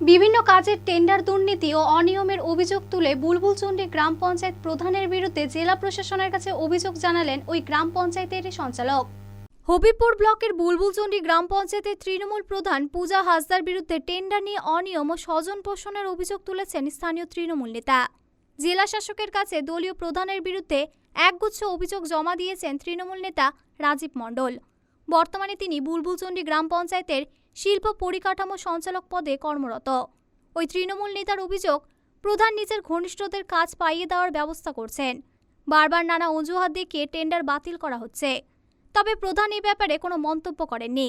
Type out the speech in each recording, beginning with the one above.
বিভিন্ন কাজের টেন্ডার দুর্নীতি ও অনিয়মের অভিযোগ তুলে বুলবুলচন্ডী গ্রাম পঞ্চায়েত প্রধানের বিরুদ্ধে জেলা প্রশাসনের কাছে অভিযোগ জানালেন ওই গ্রাম পঞ্চায়েতের সঞ্চালক। হবিবপুর ব্লকের বুলবুলচন্ডী গ্রাম পঞ্চায়েতের তৃণমূল প্রধান পূজা হাসদার বিরুদ্ধে টেন্ডার নিয়ে অনিয়ম ও স্বজন পোষণের অভিযোগ তুলেছেন স্থানীয় তৃণমূল নেতা। জেলা শাসকের কাছে দলীয় প্রধানের বিরুদ্ধে একগুচ্ছ অভিযোগ জমা দিয়েছেন তৃণমূল নেতা রাজীব মণ্ডল। বর্তমানে তিনি বুলবুলচন্ডী গ্রাম পঞ্চায়েতের শিল্প পরিকাঠামো সঞ্চালক পদে কর্মরত। ওই তৃণমূল নেতার অভিযোগ, প্রধান নিজের ঘনিষ্ঠদের কাজ পাইয়ে দেওয়ার ব্যবস্থা করছেন। বারবার নানা অজুহাত দেখিয়ে টেন্ডার বাতিল করা হচ্ছে। তবে প্রধান এই ব্যাপারে কোনো মন্তব্য করেননি।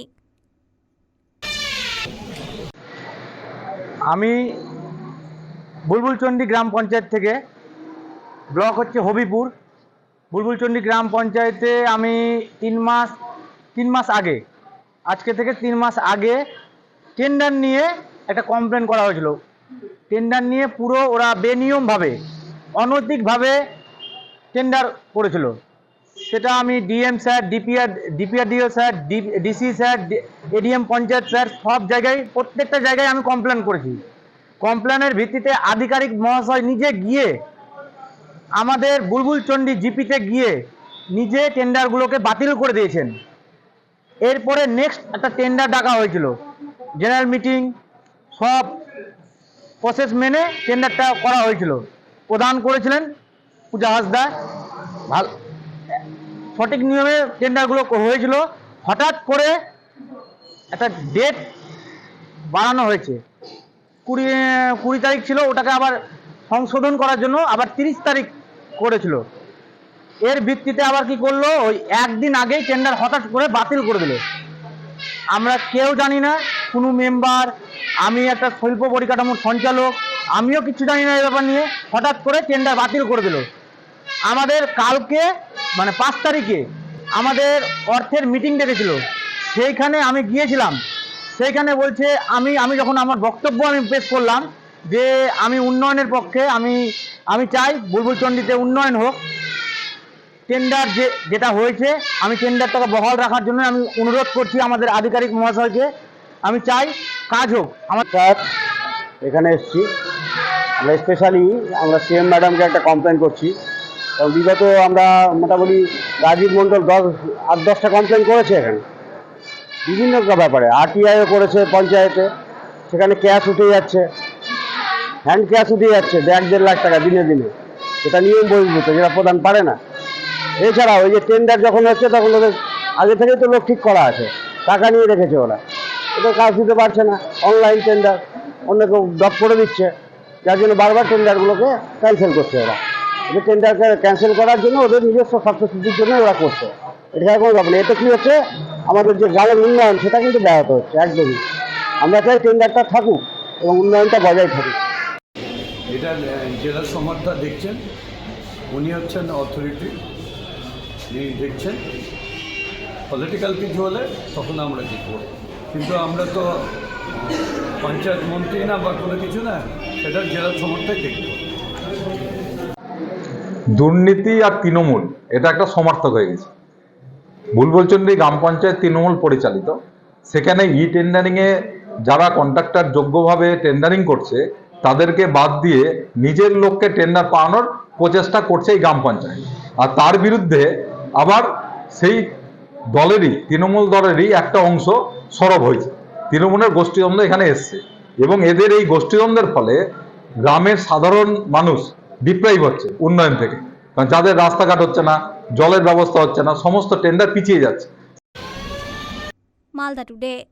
আমি বুলবুলচন্ডী গ্রাম পঞ্চায়েত থেকে ব্লক হচ্ছে হবিপুর। বুলবুলচন্ডী গ্রাম পঞ্চায়েতে আমি তিন মাস তিন মাস আগে, আজকে থেকে তিন মাস আগে টেন্ডার নিয়ে একটা কমপ্লেন করা হয়েছিল। টেন্ডার নিয়ে পুরো ওরা বেনিয়মভাবে, অনৈতিকভাবে টেন্ডার করেছিল। সেটা আমি DM sir DPR DPRDO sir DC sir ADM panchayat sir সব জায়গায়, প্রত্যেকটা জায়গায় আমি কমপ্লেন করেছি। কমপ্লেনের ভিত্তিতে আধিকারিক মহাশয় নিজে গিয়ে, আমাদের বুলবুলচন্ডী জিপিতে গিয়ে নিজে টেন্ডারগুলোকে বাতিল করে দিয়েছেন। এরপরে নেক্সট একটা টেন্ডার ডাকা হয়েছিল। জেনারেল মিটিং সব প্রসেস মেনে টেন্ডারটা করা হয়েছিল। প্রদান করেছিলেন পূজা হাসদা। ভালো, সঠিক নিয়মে টেন্ডারগুলো হয়েছিল। হঠাৎ করে একটা ডেট বাড়ানো হয়েছে। কুড়ি কুড়ি তারিখ ছিল, ওটাকে আবার সংশোধন করার জন্য আবার তিরিশ তারিখ করেছিল। এর ভিত্তিতে আবার কি করল? ওই একদিন আগেই টেন্ডার হঠাৎ করে বাতিল করে দিল। আমরা কেউ জানি না, কোনো মেম্বার আমি একটা শিল্প পরিকাঠামোর সঞ্চালক, আমিও কিছু জানি না এই ব্যাপার নিয়ে, হঠাৎ করে টেন্ডার বাতিল করে দিল। আমাদের কালকে মানে পাঁচ তারিখে, আমাদের অর্থের মিটিং ডেকেছিল। সেইখানে আমি গিয়েছিলাম। সেইখানে বলছে, আমি আমি যখন আমার বক্তব্য আমি পেশ করলাম, যে আমি উন্নয়নের পক্ষে, আমি আমি চাই বুলবুলচণ্ডীতে উন্নয়ন হোক। টেন্ডার যে, যেটা হয়েছে, আমি টেন্ডারটাকে বহাল রাখার জন্য আমি অনুরোধ করছি আমাদের আধিকারিক মহাশয়কে। আমি চাই কাজ হোক। আমার স্যার, এখানে এসেছি। আমরা স্পেশালি আমরা সিএম ম্যাডামকে একটা কমপ্লেন করছি। এবং বিগত আমরা মোটামুটি রাজীব মণ্ডল দশ, আট, দশটা কমপ্লেন করেছে এখানে। বিভিন্ন ব্যাপারে। আরটিআইও করেছে পঞ্চায়েতে। সেখানে ক্যাশ উঠে যাচ্ছে। হ্যান্ড ক্যাশ উঠে যাচ্ছে। দেড় দেড় লাখ টাকা দিনে দিনে। সেটা নিয়ম বহির্ভূত। যেটা প্রধান পারে না। এছাড়া ওই যে টেন্ডার যখন হচ্ছে, তখন ওদের আগে থেকেই তো লোক ঠিক করা আছে। টাকা নিয়ে রেখেছে ওরা। ওদের কাজ দিতে পারছে না। অনলাইন টেন্ডার অন্য কেউ ড্রপ করে দিচ্ছে। যার জন্য বারবার টেন্ডারগুলোকে ক্যান্সেল করছে ওরা। ওদের টেন্ডারকে ক্যান্সেল করার জন্য ওদের নিজস্ব স্বার্থসিদ্ধির জন্য ওরা করছে। এটা কোনো ব্যাপার এতে কী হচ্ছে? আমাদের যে গ্রামের উন্নয়ন, সেটা কিন্তু ব্যাহত হচ্ছে, একদমই। আমরা চাই টেন্ডারটা থাকুক এবং উন্নয়নটা বজায় থাকুক। এটা জেলা সমারটা দেখছেন। উনি হচ্ছেন অথরিটি দেখছেন? পলিটিক্যাল কিছু হলে তখন আমরা করব কিন্তু আমরা তো পঞ্চায়েত মন্ত্রী না বা কোনো কিছু না, সেটা জেলা সমর্থক দেখবে। দুর্নীতি আর তৃণমূল, এটা একটা সমার্থক হয়ে গেছে। বুলবুলচন্ডী গ্রাম পঞ্চায়েত তৃণমূল পরিচালিত। সেখানে ই টেন্ডারিংয়ে যারা কন্ট্রাক্টর যোগ্যভাবে টেন্ডারিং করছে, তাদেরকে বাদ দিয়ে নিজের লোককে টেন্ডার পাওয়ানোর প্রচেষ্টা করছে এই গ্রাম পঞ্চায়েত। আর তার বিরুদ্ধে আবার সেই দলেরই, তৃণমূল দলেরই একটা অংশ সরব হয়েছে। তৃণমূলের গোষ্ঠীদ্বন্দ্ব এখানে এসছে এবং এদের এই গোষ্ঠীদ্বন্দ্বের ফলে গ্রামের সাধারণ মানুষ ডিপ্রাইভ হচ্ছে উন্নয়ন থেকে। কারণ যাদের রাস্তাঘাট হচ্ছে না, জলের ব্যবস্থা হচ্ছে না, সমস্ত টেন্ডার পিছিয়ে যাচ্ছে। মালদা টুডে